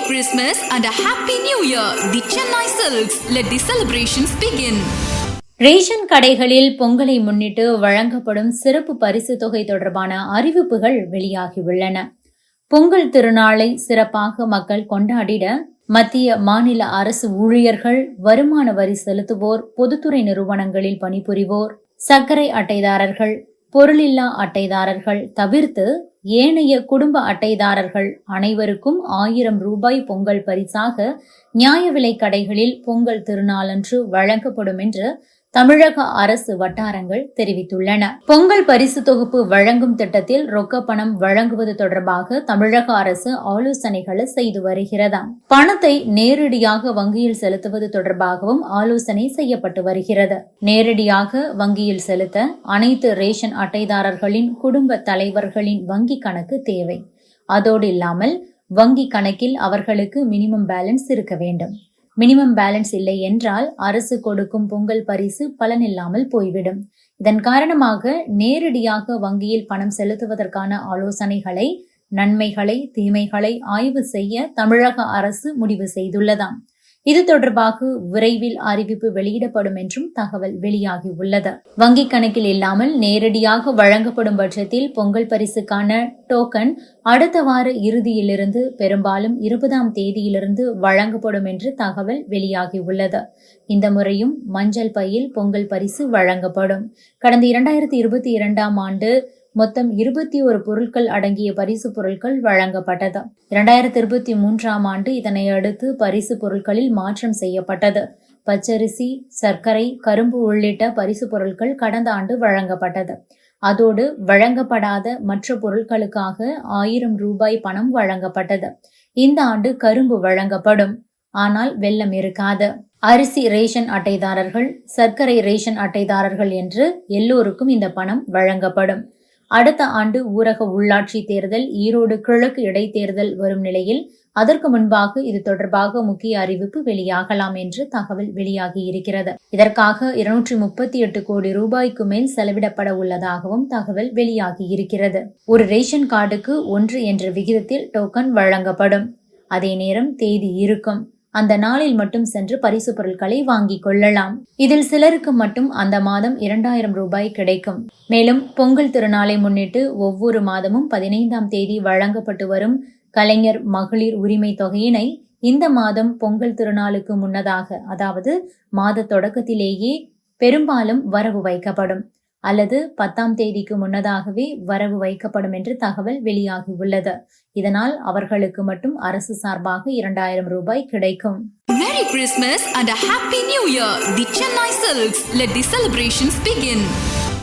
Christmas and a Happy New Year. The Chennai Silks. Let the celebrations begin. Ration கடைகளில் பொங்கலை முன்னிட்டு வழங்கப்படும் சிறப்பு பரிசு தொகை தொடர்பான அறிவிப்புகள் வெளியாகியுள்ளன பொங்கல் திருநாளை சிறப்பாக மக்கள் கொண்டாடிட மத்திய மாநில அரசு ஊழியர்கள் வருமான வரி செலுத்துவோர் பொதுத்துறை நிறுவனங்களில் பணிபுரிவோர் சர்க்கரை அட்டைதாரர்கள் பொருளில்லா அட்டைதாரர்கள் தவிர்த்து ஏனைய குடும்ப அட்டைதாரர்கள் அனைவருக்கும் ஆயிரம் ரூபாய் பொங்கல் பரிசாக நியாய விலை கடைகளில் பொங்கல் திருநாளன்று வழங்கப்படும் என்று தமிழக அரசு வட்டாரங்கள் தெரிவித்துள்ளன. பொங்கல் பரிசு தொகுப்பு வழங்கும் திட்டத்தில் ரொக்க பணம் வழங்குவது தொடர்பாக தமிழக அரசு ஆலோசனைகளை செய்து வருகிறதாம். பணத்தை நேரடியாக வங்கியில் செலுத்துவது தொடர்பாகவும் ஆலோசனை செய்யப்பட்டு வருகிறது. நேரடியாக வங்கியில் செலுத்த அனைத்து ரேஷன் அட்டைதாரர்களின் குடும்ப தலைவர்களின் வங்கி வங்கி கணக்கு தேவை. அதோடு இல்லாமல் வங்கி கணக்கில் அவர்களுக்கு மினிமம் பேலன்ஸ் இருக்க வேண்டும். மினிமம் பேலன்ஸ் இல்லை என்றால் அரசு கொடுக்கும் பொங்கல் பரிசு பலனில்லாமல் போய்விடும். இதன் காரணமாக நேரடியாக வங்கியில் பணம் செலுத்துவதற்கான ஆலோசனைகளை நன்மைகளை தீமைகளை ஆய்வு செய்ய தமிழக அரசு முடிவு செய்துள்ளதாம். இது தொடர்பாக விரைவில் அறிவிப்பு வெளியிடப்படும் என்றும் தகவல் வெளியாகியுள்ளது. வங்கி கணக்கில் இல்லாமல் நேரடியாக வழங்கப்படும் பட்சத்தில் பொங்கல் பரிசுக்கான டோக்கன் அடுத்த வார இறுதியிலிருந்து பெரும்பாலும் இருபதாம் தேதியிலிருந்து வழங்கப்படும் என்று தகவல் வெளியாகியுள்ளது. இந்த முறையும் மஞ்சள் பையில் பொங்கல் பரிசு வழங்கப்படும். கடந்த இரண்டாயிரத்தி இருபத்தி இரண்டாம் ஆண்டு மொத்தம் இருபத்தி ஒரு பொருட்கள் அடங்கிய பரிசு பொருட்கள் வழங்கப்பட்டது. இரண்டாயிரத்தி இருபத்தி மூன்றாம் ஆண்டு இதனை அடுத்து பரிசு பொருட்களில் மாற்றம் செய்யப்பட்டது. பச்சரிசி சர்க்கரை கரும்பு உள்ளிட்ட பரிசு பொருட்கள் கடந்த ஆண்டு வழங்கப்பட்டது. அதோடு வழங்கப்படாத மற்ற பொருட்களுக்காக ஆயிரம் ரூபாய் பணம் வழங்கப்பட்டது. இந்த ஆண்டு கரும்பு வழங்கப்படும். ஆனால் வெள்ளம் இருக்காது. அரிசி ரேஷன் அட்டைதாரர்கள் சர்க்கரை ரேஷன் அட்டைதாரர்கள் என்று எல்லோருக்கும் இந்த பணம் வழங்கப்படும். அடுத்த ஆண்டு ஊரக உள்ளாட்சி தேர்தல் ஈரோடு கிழக்கு இடைத்தேர்தல் வரும் நிலையில் அதற்கு முன்பாக இது தொடர்பாக முக்கிய அறிவிப்பு வெளியாகலாம் என்று தகவல் வெளியாகி இருக்கிறது இதற்காக இருநூற்றி முப்பத்தி எட்டு கோடி ரூபாய்க்கு மேல் செலவிடப்பட உள்ளதாகவும் தகவல் வெளியாகி இருக்கிறது ஒரு ரேஷன் கார்டுக்கு ஒன்று என்ற விகிதத்தில் டோக்கன் வழங்கப்படும். அதே நேரம் தேதி இருக்கும். அந்த நாளில் மட்டும் சென்று பரிசு பொருட்களை வாங்கிக் கொள்ளலாம். இதில் சிலருக்கு மட்டும் அந்த மாதம் இரண்டாயிரம் ரூபாய் கிடைக்கும். மேலும் பொங்கல் திருநாளை முன்னிட்டு ஒவ்வொரு மாதமும் பதினைந்தாம் தேதி வழங்கப்பட்டு வரும் கலைஞர் மகளிர் உரிமை தொகையினை இந்த மாதம் பொங்கல் திருநாளுக்கு முன்னதாக அதாவது மாத தொடக்கத்திலேயே பெரும்பாலும் வரவு வைக்கப்படும். அல்லது பத்தாம் தேதிக்கு முன்னதாகவே வரவு வைக்கப்படும் என்று தகவல் வெளியாகியுள்ளது இதனால் அவர்களுக்கு மட்டும் அரசு சார்பாக இரண்டாயிரம் ரூபாய் கிடைக்கும் Merry Christmas and a Happy New Year. The Chennai Silks. Let the celebrations begin.